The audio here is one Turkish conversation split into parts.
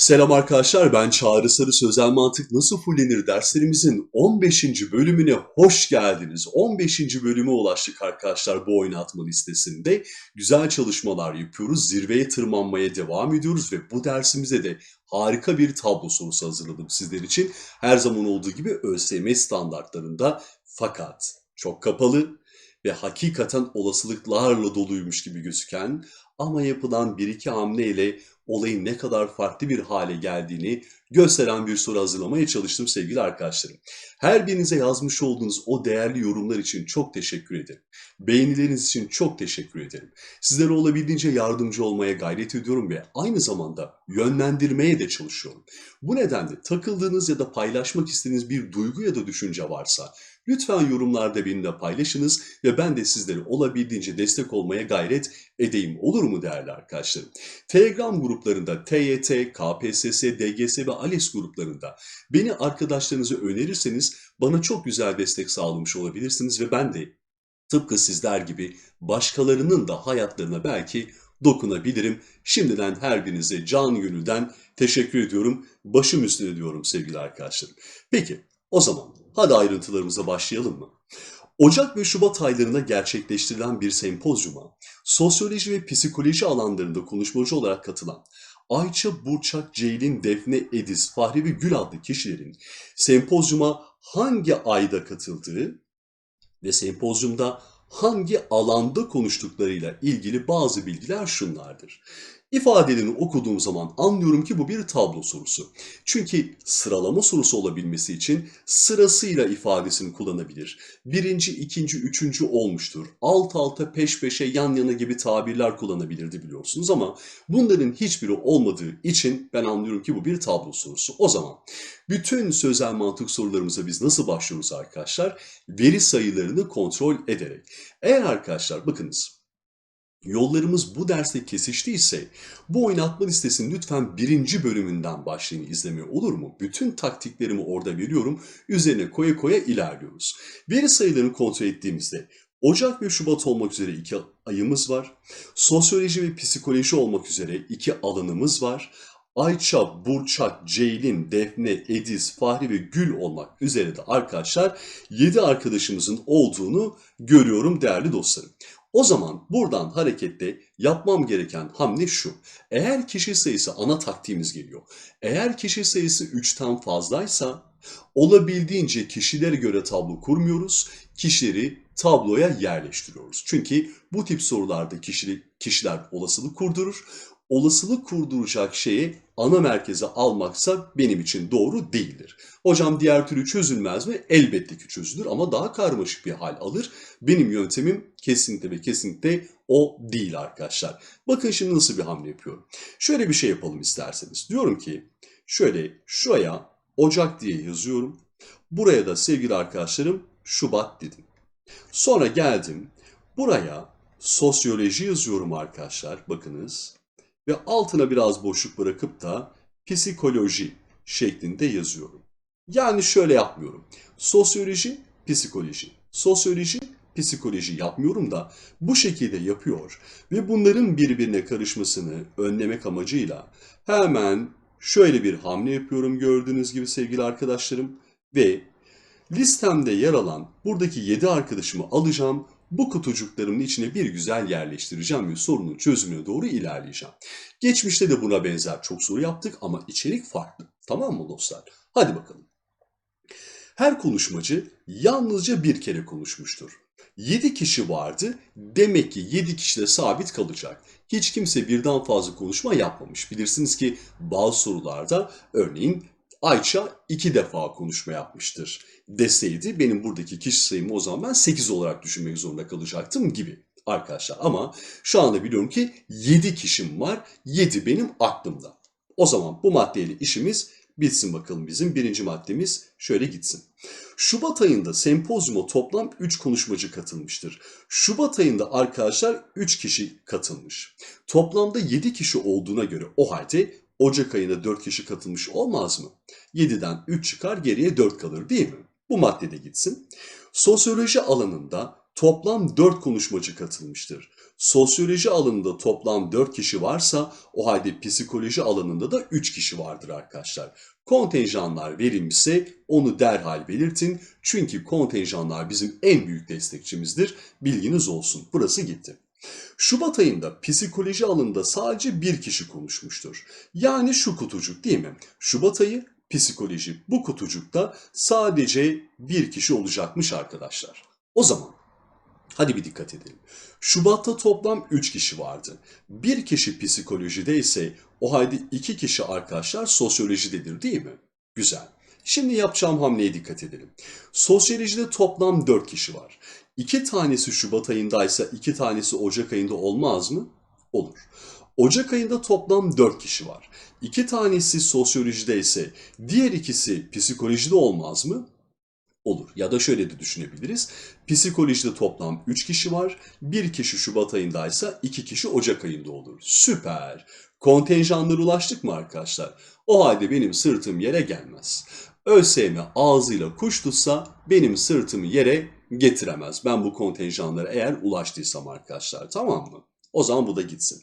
Selam arkadaşlar ben Çağrı Sarı Sözel Mantık Nasıl Fullenir derslerimizin 15. bölümüne hoş geldiniz. 15. bölüme ulaştık arkadaşlar bu oynatma listesinde. Güzel çalışmalar yapıyoruz, zirveye tırmanmaya devam ediyoruz ve bu dersimize de harika bir tablo sorusu hazırladım sizler için. Her zaman olduğu gibi ÖSYM standartlarında fakat çok kapalı ve hakikaten olasılıklarla doluymuş gibi gözüken ama yapılan bir iki hamleyle olayın ne kadar farklı bir hale geldiğini gösteren bir soru hazırlamaya çalıştım sevgili arkadaşlarım. Her birinize yazmış olduğunuz o değerli yorumlar için çok teşekkür ederim. Beğenileriniz için çok teşekkür ederim. Sizlere olabildiğince yardımcı olmaya gayret ediyorum ve aynı zamanda yönlendirmeye de çalışıyorum. Bu nedenle takıldığınız ya da paylaşmak istediğiniz bir duygu ya da düşünce varsa lütfen yorumlarda benimle paylaşınız ve ben de sizlere olabildiğince destek olmaya gayret edeyim. Olur mu değerli arkadaşlarım? Telegram gruplarında TYT, KPSS, DGS ve ALES gruplarında beni arkadaşlarınıza önerirseniz bana çok güzel destek sağlamış olabilirsiniz ve ben de tıpkı sizler gibi başkalarının da hayatlarına belki dokunabilirim. Şimdiden her birinize can gönülden teşekkür ediyorum. Başım üstüne diyorum sevgili arkadaşlarım. Peki o zaman hadi ayrıntılarımıza başlayalım mı? Ocak ve Şubat aylarında gerçekleştirilen bir sempozyuma sosyoloji ve psikoloji alanlarında konuşmacı olarak katılan Ayça, Burçak, Ceylin, Defne, Ediz, Fahri ve Gül adlı kişilerin sempozyuma hangi ayda katıldığı ve sempozyumda hangi alanda konuştuklarıyla ilgili bazı bilgiler şunlardır. İfadelerini okuduğum zaman anlıyorum ki bu bir tablo sorusu. Çünkü sıralama sorusu olabilmesi için sırasıyla ifadesini kullanabilir. Birinci, ikinci, üçüncü olmuştur. Alt alta, peş peşe, yan yana gibi tabirler kullanabilirdi biliyorsunuz ama bunların hiçbiri olmadığı için ben anlıyorum ki bu bir tablo sorusu. O zaman bütün sözel mantık sorularımıza biz nasıl başlıyoruz arkadaşlar? Veri sayılarını kontrol ederek. Eğer arkadaşlar bakınız yollarımız bu derste kesiştiyse bu oynatma listesinin lütfen birinci bölümünden başlayın izlemeye olur mu? Bütün taktiklerimi orada veriyorum. Üzerine koya koya ilerliyoruz. Veri sayılarını kontrol ettiğimizde Ocak ve Şubat olmak üzere iki ayımız var. Sosyoloji ve psikoloji olmak üzere iki alanımız var. Ayça, Burçak, Ceylin, Defne, Ediz, Fahri ve Gül olmak üzere de arkadaşlar 7 arkadaşımızın olduğunu görüyorum değerli dostlarım. O zaman buradan hareketle yapmam gereken hamle şu. Eğer kişi sayısı ana taktiğimiz geliyor. Eğer kişi sayısı 3'ten fazlaysa olabildiğince kişilere göre tablo kurmuyoruz. Kişileri tabloya yerleştiriyoruz. Çünkü bu tip sorularda kişiler, kişiler olasılık kurdurur. Olasılık kurduracak şeyi ana merkeze almaksa benim için doğru değildir. Hocam diğer türlü çözülmez mi? Elbette ki çözülür ama daha karmaşık bir hal alır. Benim yöntemim kesinlikle ve kesinlikle o değil arkadaşlar. Bakın şimdi nasıl bir hamle yapıyorum. Şöyle bir şey yapalım isterseniz. Diyorum ki şöyle şuraya Ocak diye yazıyorum. Buraya da sevgili arkadaşlarım Şubat dedim. Sonra geldim buraya sosyoloji yazıyorum arkadaşlar. Bakınız ve altına biraz boşluk bırakıp da psikoloji şeklinde yazıyorum. Yani şöyle yapmıyorum. Sosyoloji, psikoloji. Sosyoloji, psikoloji yapmıyorum da bu şekilde yapıyor ve bunların birbirine karışmasını önlemek amacıyla hemen şöyle bir hamle yapıyorum gördüğünüz gibi sevgili arkadaşlarım ve listemde yer alan buradaki 7 arkadaşımı alacağım bu kutucuklarımın içine bir güzel yerleştireceğim ve sorunun çözümüne doğru ilerleyeceğim. Geçmişte de buna benzer çok soru yaptık ama içerik farklı. Tamam mı dostlar? Hadi bakalım. Her konuşmacı yalnızca bir kere konuşmuştur. 7 kişi vardı. Demek ki 7 kişi de sabit kalacak. Hiç kimse birden fazla konuşma yapmamış. Bilirsiniz ki bazı sorularda örneğin Ayça iki defa konuşma yapmıştır deseydi benim buradaki kişi sayımı o zaman ben 8 olarak düşünmek zorunda kalacaktım gibi arkadaşlar. Ama şu anda biliyorum ki 7 kişim var. 7 benim aklımda. O zaman bu maddeyle işimiz bitsin bakalım bizim. Birinci maddemiz şöyle gitsin. Şubat ayında sempozyuma toplam 3 konuşmacı katılmıştır. Şubat ayında arkadaşlar 3 kişi katılmış. Toplamda 7 kişi olduğuna göre o halde Ocak ayında 4 kişi katılmış olmaz mı? 7'den 3 çıkar geriye 4 kalır değil mi? Bu maddede gitsin. Sosyoloji alanında toplam 4 konuşmacı katılmıştır. sosyoloji alanında toplam 4 kişi varsa o halde psikoloji alanında da 3 kişi vardır arkadaşlar. Kontenjanlar verilmişse onu derhal belirtin. Çünkü kontenjanlar bizim en büyük destekçimizdir. Bilginiz olsun. Burası gitti. Şubat ayında psikoloji alanında sadece bir kişi konuşmuştur. Yani şu kutucuk değil mi? Şubat ayı psikoloji. Bu kutucukta sadece bir kişi olacakmış arkadaşlar. O zaman hadi bir dikkat edelim. Şubat'ta toplam 3 kişi vardı. Bir kişi psikolojide ise o halde 2 kişi arkadaşlar sosyolojidedir değil mi? Güzel. Şimdi yapacağım hamleye dikkat edelim. Sosyolojide toplam 4 kişi var. 2 tanesi Şubat ayındaysa 2 tanesi Ocak ayında olmaz mı? Olur. Ocak ayında toplam 4 kişi var. 2 tanesi sosyolojide ise diğer ikisi psikolojide olmaz mı? Olur. Ya da şöyle de düşünebiliriz. Psikolojide toplam 3 kişi var. 1 kişi Şubat ayındaysa 2 kişi Ocak ayında olur. Süper. Kontenjanlara ulaştık mı arkadaşlar? O halde benim sırtım yere gelmez. ÖSYM ağzıyla kuş tutsa benim sırtımı yere getiremez. Ben bu kontenjanlara eğer ulaştıysam arkadaşlar tamam mı? O zaman bu da gitsin.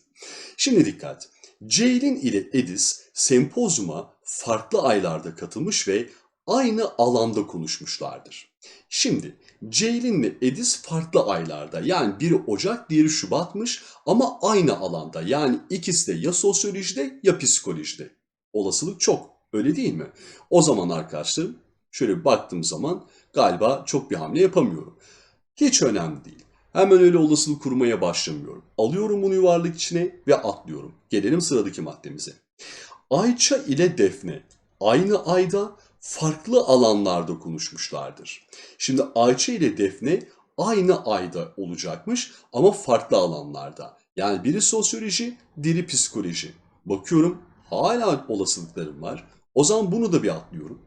Şimdi dikkat. Ceylin ile Edis sempozyuma farklı aylarda katılmış ve aynı alanda konuşmuşlardır. Şimdi Ceylin ve Edis farklı aylarda yani biri Ocak diğeri Şubat'mış ama aynı alanda yani ikisi de ya sosyolojide ya psikolojide. Olasılık çok öyle değil mi? O zaman arkadaşlar şöyle bir baktığım zaman galiba çok bir hamle yapamıyorum. Hiç önemli değil. Hemen öyle olasılık kurmaya başlamıyorum. Alıyorum bunu yuvarlak içine ve atlıyorum. Gelelim sıradaki maddemize. Ayça ile Defne aynı ayda farklı alanlarda konuşmuşlardır. Şimdi Ayça ile Defne aynı ayda olacakmış ama farklı alanlarda. Yani biri sosyoloji, diğeri psikoloji. Bakıyorum hala olasılıklarım var. O zaman bunu da bir atlıyorum.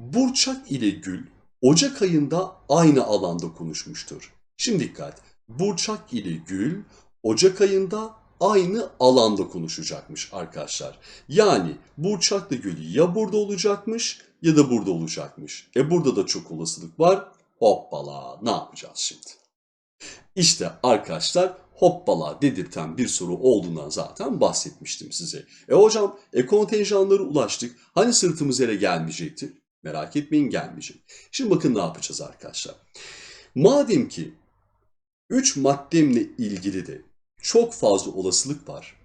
Burçak ile Gül Ocak ayında aynı alanda konuşmuştur. Şimdi dikkat. Burçak ile Gül Ocak ayında aynı alanda konuşacakmış arkadaşlar. Yani Burçak'la Gül ya burada olacakmış ya da burada olacakmış. E burada da çok olasılık var. Hoppala ne yapacağız şimdi? İşte arkadaşlar hoppala dedirten bir soru olduğundan zaten bahsetmiştim size. E hocam e kontenjanlara ulaştık. Hani sırtımız yere gelmeyecekti? Merak etmeyin gelmeyecek. Şimdi bakın ne yapacağız arkadaşlar. Madem ki 3 maddemle ilgili de çok fazla olasılık var.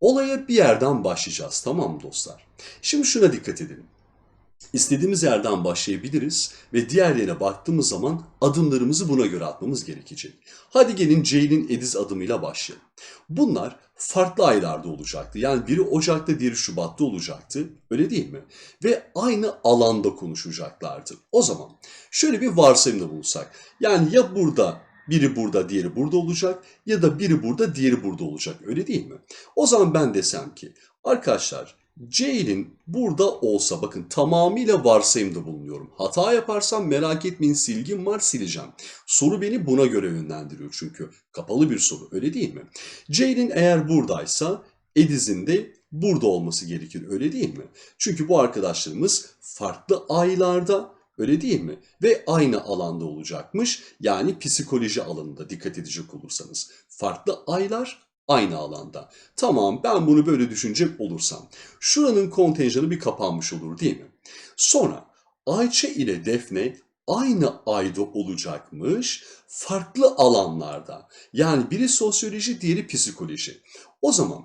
Olaya bir yerden başlayacağız tamam mı dostlar? Şimdi şuna dikkat edelim. İstediğimiz yerden başlayabiliriz ve diğerlerine baktığımız zaman adımlarımızı buna göre atmamız gerekecek. Hadi gelin Ceylin Ediz adımıyla başlayalım. Bunlar farklı aylarda olacaktı. Yani biri Ocak'ta diğeri Şubat'ta olacaktı. Öyle değil mi? Ve aynı alanda konuşacaklardı. O zaman şöyle bir varsayımda bulunsak. Yani ya burada biri burada, diğeri burada olacak ya da biri burada, diğeri burada olacak. Öyle değil mi? O zaman ben desem ki arkadaşlar Ceylin burada olsa bakın tamamıyla varsayımda bulunuyorum. Hata yaparsam merak etmeyin silgim var sileceğim. Soru beni buna göre yönlendiriyor çünkü. Kapalı bir soru öyle değil mi? Ceylin eğer buradaysa Ediz'in de burada olması gerekir öyle değil mi? Çünkü bu arkadaşlarımız farklı aylarda öyle değil mi? Ve aynı alanda olacakmış. Yani psikoloji alanında dikkat edecek olursanız. Farklı aylar aynı alanda. Tamam ben bunu böyle düşünecek olursam. Şuranın kontenjanı bir kapanmış olur değil mi? Sonra Ayça ile Defne aynı ayda olacakmış farklı alanlarda. Yani biri sosyoloji diğeri psikoloji. O zaman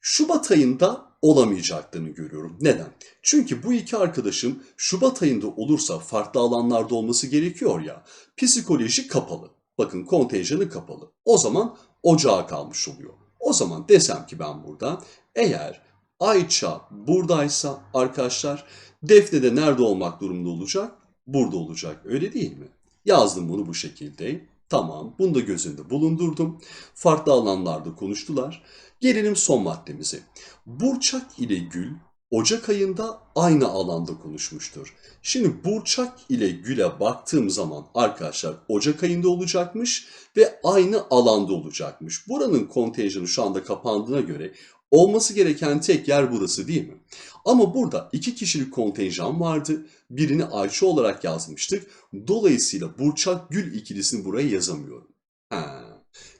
Şubat ayında olamayacaklarını görüyorum. Neden? Çünkü bu iki arkadaşım Şubat ayında olursa farklı alanlarda olması gerekiyor ya. Psikoloji kapalı. Bakın kontenjanı kapalı. O zaman ocağa kalmış oluyor. O zaman desem ki ben burada eğer Ayça buradaysa arkadaşlar Defne de nerede olmak durumunda olacak? Burada olacak. Öyle değil mi? Yazdım bunu bu şekilde. Tamam, bunu da göz önünde bulundurdum. Farklı alanlarda konuştular. Gelelim son maddemize. Burçak ile Gül Ocak ayında aynı alanda konuşmuştur. Şimdi Burçak ile Gül'e baktığım zaman arkadaşlar Ocak ayında olacakmış ve aynı alanda olacakmış. Buranın kontenjanı şu anda kapandığına göre olması gereken tek yer burası değil mi? Ama burada iki kişilik kontenjan vardı. Birini Ayça olarak yazmıştık. Dolayısıyla Burçak Gül ikilisini buraya yazamıyorum. Ha.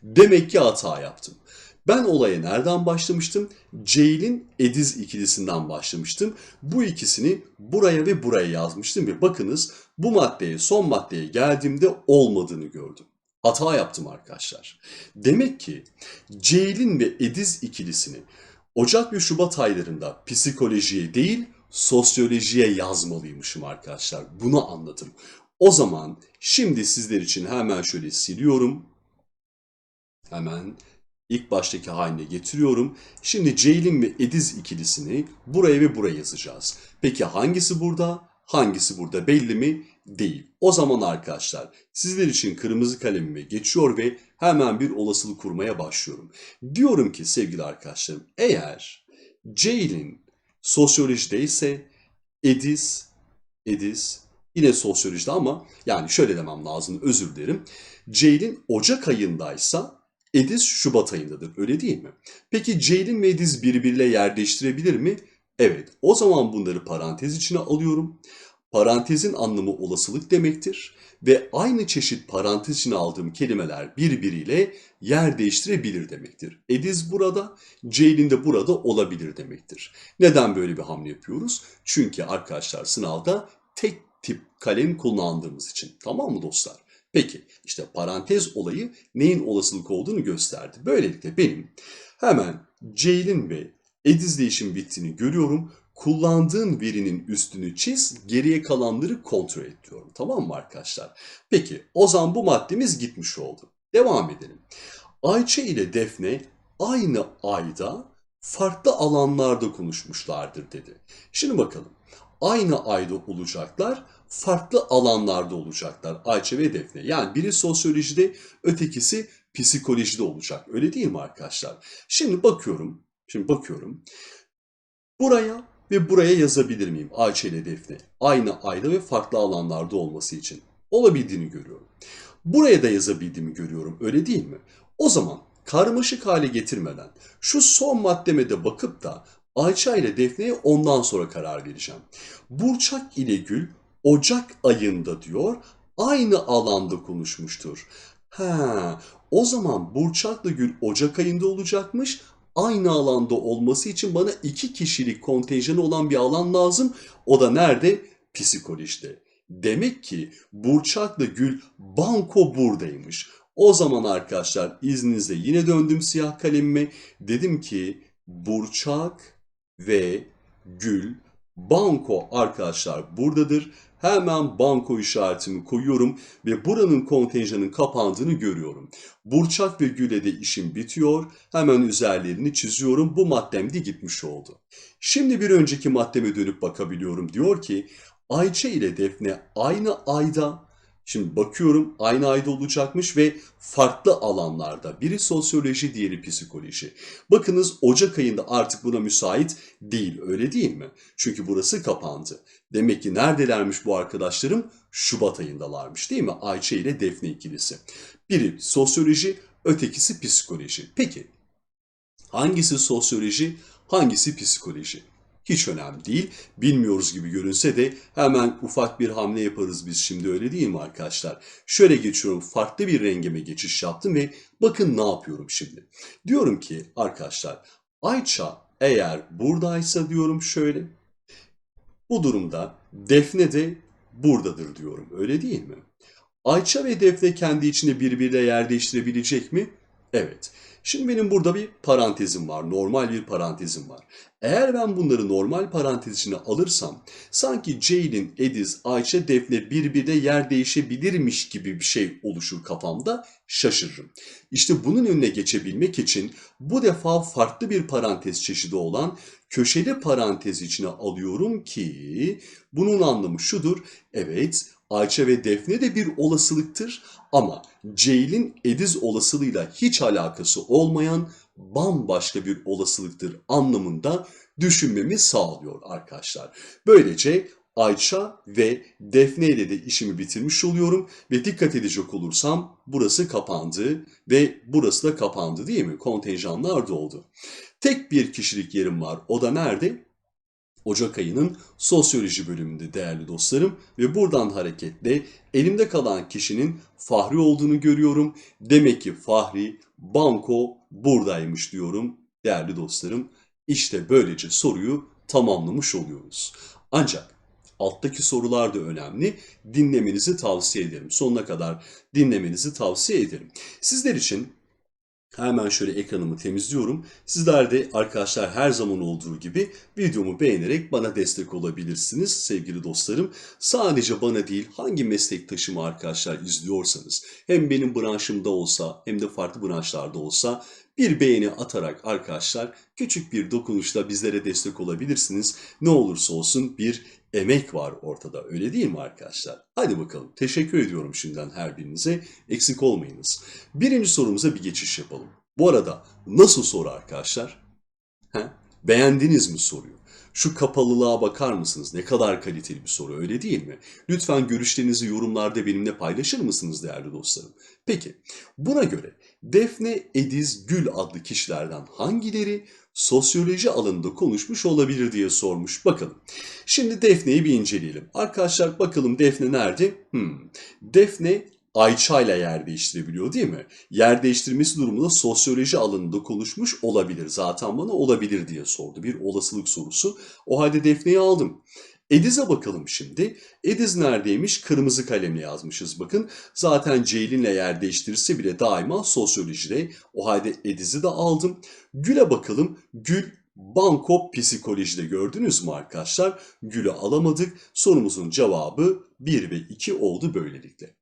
Demek ki hata yaptım. Ben olaya nereden başlamıştım? Ceylin Ediz ikilisinden başlamıştım. Bu ikisini buraya ve buraya yazmıştım ve bakınız bu maddeye son maddeye geldiğimde olmadığını gördüm. Hata yaptım arkadaşlar. Demek ki Ceylin ve Ediz ikilisini Ocak ve Şubat aylarında psikolojiye değil sosyolojiye yazmalıymışım arkadaşlar. Bunu anladım. O zaman şimdi sizler için hemen şöyle siliyorum. Hemen ilk baştaki haline getiriyorum. Şimdi Ceylin ve Ediz ikilisini buraya ve buraya yazacağız. Peki hangisi burada? Hangisi burada belli mi? Değil. O zaman arkadaşlar sizler için kırmızı kalemime geçiyor ve hemen bir olasılık kurmaya başlıyorum. Diyorum ki sevgili arkadaşlarım eğer Ceylin sosyolojide ise Ediz, Ediz yine sosyolojide ama yani şöyle demem lazım özür dilerim. Ceylin Ocak ayındaysa Ediz Şubat ayındadır öyle değil mi? Peki Ceylin ve Ediz birbiriyle yer değiştirebilir mi? Evet o zaman bunları parantez içine alıyorum. Parantezin anlamı olasılık demektir ve aynı çeşit parantez içine aldığım kelimeler birbiriyle yer değiştirebilir demektir. Ediz burada, Ceylin de burada olabilir demektir. Neden böyle bir hamle yapıyoruz? Çünkü arkadaşlar sınavda tek tip kalem kullandığımız için. Tamam mı dostlar? Peki işte parantez olayı neyin olasılık olduğunu gösterdi. Böylelikle benim hemen Ceylin ve Ediz'le işim bittiğini görüyorum. Kullandığın verinin üstünü çiz, geriye kalanları kontrol et diyorum. Tamam mı arkadaşlar? Peki o zaman bu maddemiz gitmiş oldu. Devam edelim. Ayça ile Defne aynı ayda farklı alanlarda konuşmuşlardır dedi. Şimdi bakalım. Aynı ayda olacaklar, farklı alanlarda olacaklar Ayça ve Defne. Yani biri sosyolojide, ötekisi psikolojide olacak. Öyle değil mi arkadaşlar? Şimdi bakıyorum. Şimdi bakıyorum. Buraya ve buraya yazabilir miyim Ayça ile Defne? Aynı ayda ve farklı alanlarda olması için. Olabildiğini görüyorum. Buraya da yazabildiğimi görüyorum. Öyle değil mi? O zaman karmaşık hale getirmeden şu son maddeme de bakıp da Ayça ile Defne'ye ondan sonra karar vereceğim. Burçak ile Gül Ocak ayında diyor aynı alanda konuşmuştur. Ha, o zaman Burçak'la Gül Ocak ayında olacakmış. Aynı alanda olması için bana iki kişilik kontenjanı olan bir alan lazım. O da nerede? Psikolojide. Demek ki Burçak'la Gül banko buradaymış. O zaman arkadaşlar izninizle yine döndüm siyah kalemime. Dedim ki Burçak ve Gül banko arkadaşlar buradadır. Hemen banko işaretimi koyuyorum ve buranın kontenjanın kapandığını görüyorum. Burçak ve Gül'e de işim bitiyor. Hemen üzerlerini çiziyorum. Bu maddem de gitmiş oldu. Şimdi bir önceki maddeme dönüp bakabiliyorum. Diyor ki Ayça ile Defne aynı ayda Şimdi bakıyorum aynı ayda olacakmış ve farklı alanlarda. Biri sosyoloji, diğeri psikoloji. Bakınız Ocak ayında artık buna müsait değil, öyle değil mi? Çünkü burası kapandı. Demek ki neredelermiş bu arkadaşlarım? Şubat ayındalarmış değil mi? Ayça ile Defne ikilisi. Biri sosyoloji, ötekisi psikoloji. Peki hangisi sosyoloji, hangisi psikoloji? Hiç önemli değil. Bilmiyoruz gibi görünse de hemen ufak bir hamle yaparız biz şimdi öyle değil mi arkadaşlar? Şöyle geçiyorum farklı bir rengime geçiş yaptım ve bakın ne yapıyorum şimdi. Diyorum ki arkadaşlar Ayça eğer buradaysa diyorum şöyle. Bu durumda Defne de buradadır diyorum öyle değil mi? Ayça ve Defne kendi içinde birbiriyle yer değiştirebilecek mi? Evet. Şimdi benim burada bir parantezim var. Normal bir parantezim var. Eğer ben bunları normal parantez içine alırsam sanki Ceylin, Ediz, Ayça, Defne birbirine yer değişebilirmiş gibi bir şey oluşur kafamda şaşırırım. İşte bunun önüne geçebilmek için bu defa farklı bir parantez çeşidi olan köşeli parantez içine alıyorum ki bunun anlamı şudur. Evet Ayça ve Defne de bir olasılıktır ama Ceylin Ediz olasılığıyla hiç alakası olmayan bambaşka bir olasılıktır anlamında düşünmemi sağlıyor arkadaşlar. Böylece Ayça ve Defne ile de işimi bitirmiş oluyorum ve dikkat edecek olursam burası kapandı ve burası da kapandı değil mi? Kontenjanlar doldu. Tek bir kişilik yerim var. O da nerede? Ocak ayının sosyoloji bölümünde değerli dostlarım ve buradan hareketle elimde kalan kişinin Fahri olduğunu görüyorum. Demek ki Fahri banko buradaymış diyorum değerli dostlarım. İşte böylece soruyu tamamlamış oluyoruz. Ancak alttaki sorular da önemli. Dinlemenizi tavsiye ederim. Sonuna kadar dinlemenizi tavsiye ederim. Sizler için Hemen şöyle ekranımı temizliyorum. Sizler de arkadaşlar her zaman olduğu gibi videomu beğenerek bana destek olabilirsiniz sevgili dostlarım. Sadece bana değil hangi meslektaşımı arkadaşlar izliyorsanız hem benim branşımda olsa hem de farklı branşlarda olsa bir beğeni atarak arkadaşlar küçük bir dokunuşla bizlere destek olabilirsiniz. Ne olursa olsun bir emek var ortada öyle değil mi arkadaşlar? Hadi bakalım teşekkür ediyorum şimdiden her birinize eksik olmayınız. Birinci sorumuza bir geçiş yapalım. Bu arada nasıl soru arkadaşlar? He? Beğendiniz mi soruyu? Şu kapalılığa bakar mısınız? Ne kadar kaliteli bir soru öyle değil mi? Lütfen görüşlerinizi yorumlarda benimle paylaşır mısınız değerli dostlarım? Peki buna göre Defne Ediz Gül adlı kişilerden hangileri sosyoloji alanında konuşmuş olabilir diye sormuş. Bakalım. Şimdi Defne'yi bir inceleyelim. Arkadaşlar bakalım Defne nerede? Hmm. Defne Ayça ile yer değiştirebiliyor değil mi? Yer değiştirmesi durumunda sosyoloji alanında konuşmuş olabilir. Zaten bana olabilir diye sordu. Bir olasılık sorusu. O halde Defne'yi aldım. Ediz'e bakalım şimdi. Ediz neredeymiş? Kırmızı kalemle yazmışız bakın. Zaten Ceylin'le yer değiştirirse bile daima sosyolojide. O halde Ediz'i de aldım. Gül'e bakalım. Gül banko psikolojide gördünüz mü arkadaşlar? Gül'ü alamadık. Sorumuzun cevabı 1 ve 2 oldu böylelikle.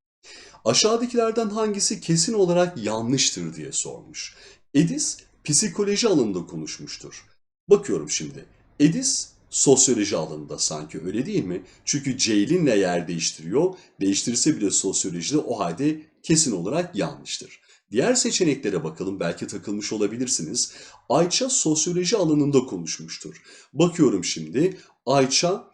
Aşağıdakilerden hangisi kesin olarak yanlıştır diye sormuş. Edis psikoloji alanında konuşmuştur. Bakıyorum şimdi. Edis sosyoloji alanında sanki öyle değil mi? Çünkü Ceylin'le yer değiştiriyor. Değiştirse bile sosyolojide o halde kesin olarak yanlıştır. Diğer seçeneklere bakalım belki takılmış olabilirsiniz. Ayça sosyoloji alanında konuşmuştur. Bakıyorum şimdi Ayça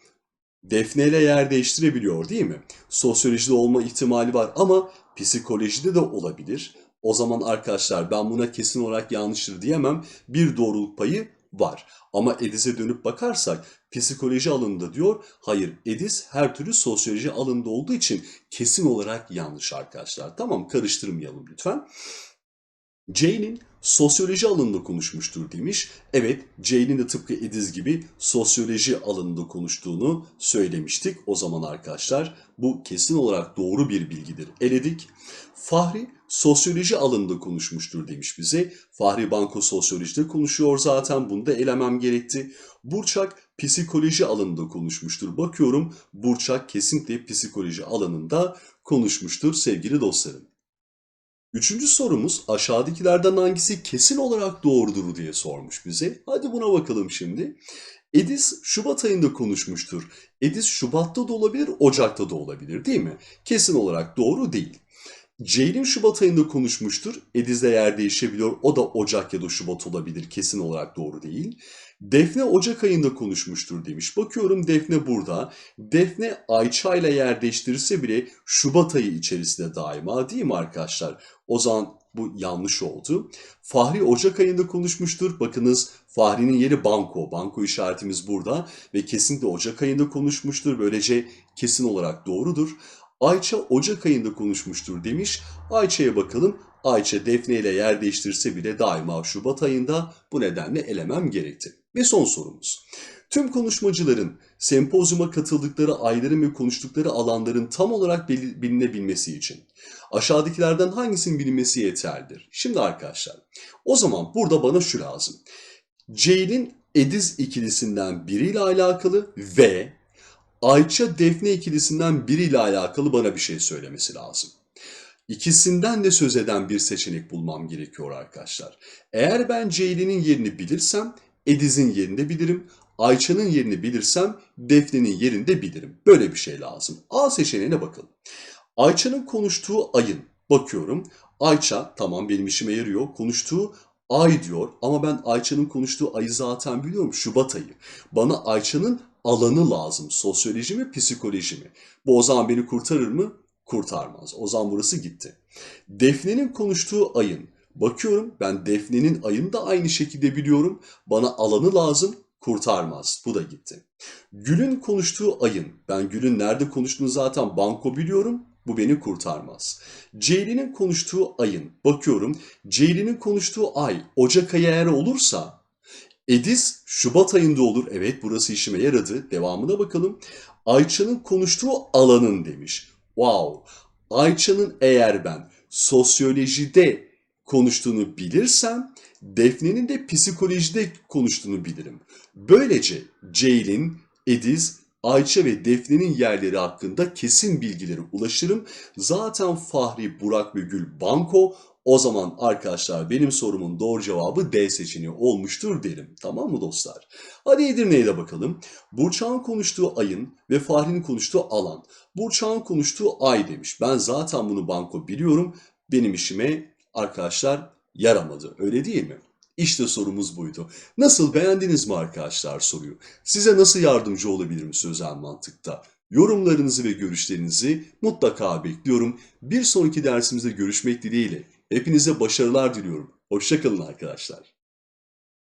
Defne ile yer değiştirebiliyor değil mi? Sosyolojide olma ihtimali var ama psikolojide de olabilir. O zaman arkadaşlar ben buna kesin olarak yanlıştır diyemem. Bir doğruluk payı var. Ama Edis'e dönüp bakarsak psikoloji alanında diyor. Hayır Edis her türlü sosyoloji alanında olduğu için kesin olarak yanlış arkadaşlar. Tamam karıştırmayalım lütfen. Jane'in sosyoloji alanında konuşmuştur demiş. Evet, Jane'in de tıpkı Ediz gibi sosyoloji alanında konuştuğunu söylemiştik. O zaman arkadaşlar bu kesin olarak doğru bir bilgidir. Eledik. Fahri sosyoloji alanında konuşmuştur demiş bize. Fahri Banko sosyolojide konuşuyor zaten bunu da elemem gerekti. Burçak psikoloji alanında konuşmuştur. Bakıyorum Burçak kesinlikle psikoloji alanında konuşmuştur sevgili dostlarım. Üçüncü sorumuz aşağıdakilerden hangisi kesin olarak doğrudur diye sormuş bize. Hadi buna bakalım şimdi. Edis Şubat ayında konuşmuştur. Edis Şubat'ta da olabilir, Ocak'ta da olabilir değil mi? Kesin olarak doğru değil. Ceylin Şubat ayında konuşmuştur. Ediz'le yer değişebiliyor. O da Ocak ya da Şubat olabilir. Kesin olarak doğru değil. Defne Ocak ayında konuşmuştur demiş. Bakıyorum Defne burada. Defne Ayça ile yer değiştirirse bile Şubat ayı içerisinde daima değil mi arkadaşlar? O zaman bu yanlış oldu. Fahri Ocak ayında konuşmuştur. Bakınız Fahri'nin yeri banko. Banko işaretimiz burada ve kesinlikle Ocak ayında konuşmuştur. Böylece kesin olarak doğrudur. Ayça Ocak ayında konuşmuştur demiş. Ayça'ya bakalım. Ayça Defne ile yer değiştirse bile daima Şubat ayında bu nedenle elemem gerekti. Ve son sorumuz. Tüm konuşmacıların sempozyuma katıldıkları ayların ve konuştukları alanların tam olarak bilinebilmesi için aşağıdakilerden hangisinin bilinmesi yeterlidir? Şimdi arkadaşlar o zaman burada bana şu lazım. Ceylin Ediz ikilisinden biriyle alakalı ve Ayça Defne ikilisinden biriyle alakalı bana bir şey söylemesi lazım. İkisinden de söz eden bir seçenek bulmam gerekiyor arkadaşlar. Eğer ben Ceylin'in yerini bilirsem Ediz'in yerini de bilirim. Ayça'nın yerini bilirsem Defne'nin yerini de bilirim. Böyle bir şey lazım. A seçeneğine bakalım. Ayça'nın konuştuğu ayın bakıyorum. Ayça tamam benim işime yarıyor. Konuştuğu ay diyor ama ben Ayça'nın konuştuğu ayı zaten biliyorum Şubat ayı. Bana Ayça'nın alanı lazım. Sosyoloji mi, psikoloji mi? Bu o zaman beni kurtarır mı? Kurtarmaz. O zaman burası gitti. Defne'nin konuştuğu ayın. Bakıyorum ben Defne'nin ayını da aynı şekilde biliyorum. Bana alanı lazım. Kurtarmaz. Bu da gitti. Gül'ün konuştuğu ayın. Ben Gül'ün nerede konuştuğunu zaten banko biliyorum. Bu beni kurtarmaz. Ceylin'in konuştuğu ayın, bakıyorum Ceylin'in konuştuğu ay Ocak ayı eğer olursa Ediz Şubat ayında olur. Evet burası işime yaradı. Devamına bakalım. Ayça'nın konuştuğu alanın demiş. Wow. Ayça'nın eğer ben sosyolojide konuştuğunu bilirsem Defne'nin de psikolojide konuştuğunu bilirim. Böylece Ceylin, Ediz, Ayça ve Defne'nin yerleri hakkında kesin bilgilere ulaşırım. Zaten Fahri, Burak ve Gül banko. O zaman arkadaşlar benim sorumun doğru cevabı D seçeneği olmuştur derim. Tamam mı dostlar? Hadi Edirne'ye de bakalım. Burçak'ın konuştuğu ayın ve Fahri'nin konuştuğu alan. Burçak'ın konuştuğu ay demiş. Ben zaten bunu banko biliyorum. Benim işime arkadaşlar yaramadı. Öyle değil mi? İşte sorumuz buydu. Nasıl beğendiniz mi arkadaşlar soruyu? Size nasıl yardımcı olabilirim sözel mantıkta? Yorumlarınızı ve görüşlerinizi mutlaka bekliyorum. Bir sonraki dersimizde görüşmek dileğiyle. Hepinize başarılar diliyorum. Hoşçakalın arkadaşlar.